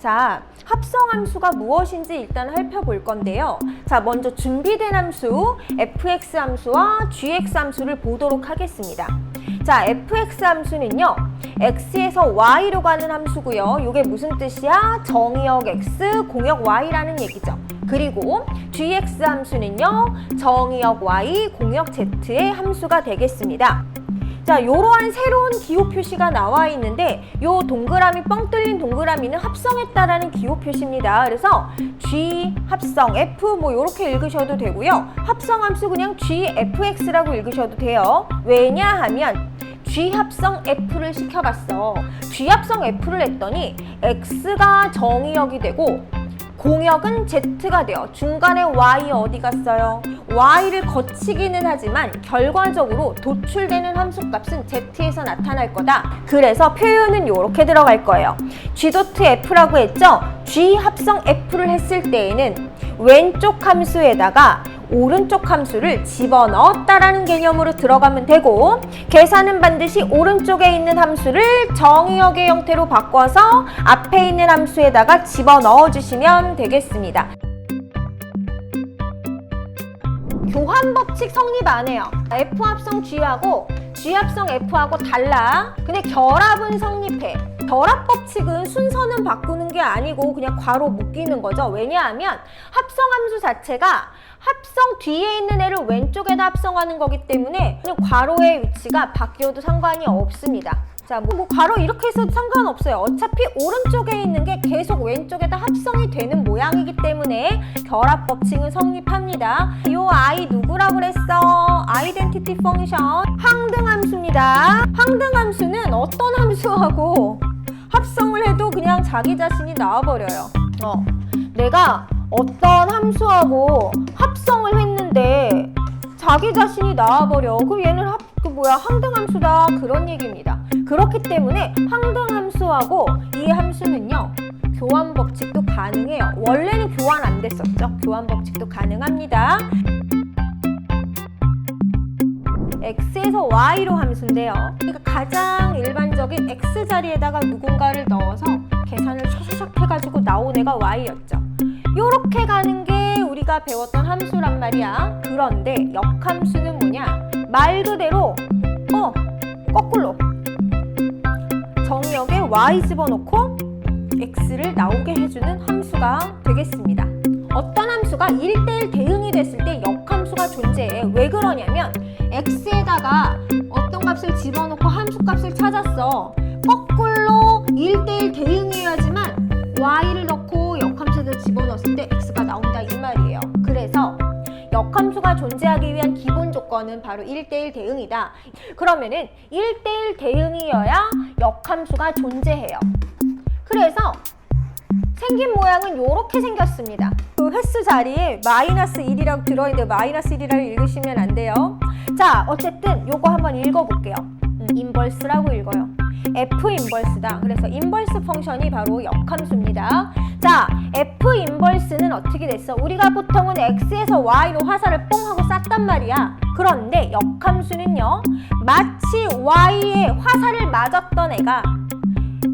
자, 합성함수가 무엇인지 일단 살펴볼 건데요. 자, 먼저 준비된 함수 fx 함수와 gx 함수를 보도록 하겠습니다. 자, fx 함수는요. x에서 y로 가는 함수고요. 이게 무슨 뜻이야? 정의역 x, 공역 y라는 얘기죠. 그리고 gx 함수는요. 정의역 y, 공역 z의 함수가 되겠습니다. 자, 이러한 새로운 기호 표시가 나와 있는데 요 동그라미 뻥 뚫린 동그라미는 합성했다라는 기호 표시입니다. 그래서 G 합성 F 뭐 이렇게 읽으셔도 되고요. 합성 함수 그냥 GFX라고 읽으셔도 돼요. 왜냐하면 G 합성 F를 시켜봤어. G 합성 F를 했더니 X가 정의역이 되고 공역은 Z가 돼요. 중간에 Y 어디 갔어요? Y를 거치기는 하지만 결과적으로 도출되는 함수값은 Z에서 나타날 거다. 그래서 표현은 이렇게 들어갈 거예요. G.F라고 했죠? G 합성 F를 했을 때에는 왼쪽 함수에다가 오른쪽 함수를 집어넣었다라는 개념으로 들어가면 되고 계산은 반드시 오른쪽에 있는 함수를 정의역의 형태로 바꿔서 앞에 있는 함수에다가 집어넣어 주시면 되겠습니다. 교환 법칙 성립 안 해요. F 합성 G하고 G 합성 F하고 달라. 근데 결합은 성립해. 결합 법칙은 순서는 바꾸는 게 아니고 그냥 괄호 묶이는 거죠. 왜냐하면 합성 함수 자체가 합성 뒤에 있는 애를 왼쪽에다 합성하는 거기 때문에 그냥 괄호의 위치가 바뀌어도 상관이 없습니다. 자, 뭐, 뭐 괄호 이렇게 해서도 상관없어요. 어차피 오른쪽에 있는 게 계속 왼쪽에다 합성이 되는 모양이기 때문에 결합 법칙은 성립합니다. 요 아이 누구라고 그랬어? 아이덴티티 펑션 항등 함수입니다. 항등 함수는 어떤 함수하고 합성을 해도 그냥 자기 자신이 나와버려요. 어, 내가 어떤 함수하고 합성을 했는데 자기 자신이 나와버려. 그럼 얘는 합, 그 뭐야 항등함수다 그런 얘기입니다. 그렇기 때문에 항등함수하고 이 함수는요 교환 법칙도 가능해요. 원래는 교환 안 됐었죠. 교환 법칙도 가능합니다. x에서 y로 함수인데요. 그러니까 가장 일반적인 x 자리에다가 누군가를 넣어서 계산을 샤샤샥 해가지고 나온 애가 y였죠. 요렇게 가는 게 우리가 배웠던 함수란 말이야. 그런데 역함수는? 말 그대로 어 거꾸로 정의역에 y 집어넣고 x를 나오게 해주는 함수가 되겠습니다. 어떤 함수가 1대1 대응이 됐을 때 역함수가 존재해. 왜 그러냐면 x에다가 어떤 값을 집어넣고 함수 값을 찾았어. 거꾸로 1대1 대응해야지만 y를 넣고 조건은 바로 1대1 대응이다. 그러면은 1대1 대응이어야 역함수가 존재해요. 그래서 생긴 모양은 이렇게 생겼습니다. 그 횟수 자리에 마이너스 1이라고 들어있는데 마이너스 1이라고 읽으시면 안 돼요. 자, 어쨌든 요거 한번 읽어볼게요. 음, 인버스라고 읽어요. F 인버스다. 그래서 인버스 펑션이 바로 역함수입니다. 자, F 인버스는 어떻게 됐어? 우리가 보통은 X에서 Y로 화살을 뽕 하고 쐈단 말이야. 그런데 역함수는요, 마치 Y에 화살을 맞았던 애가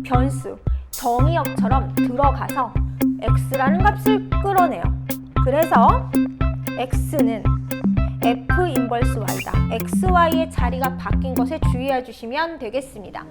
변수, 정의역처럼 들어가서 x라는 값을 끌어내요. 그래서 x는 f 인버스 y다. xy의 자리가 바뀐 것에 주의해 주시면 되겠습니다.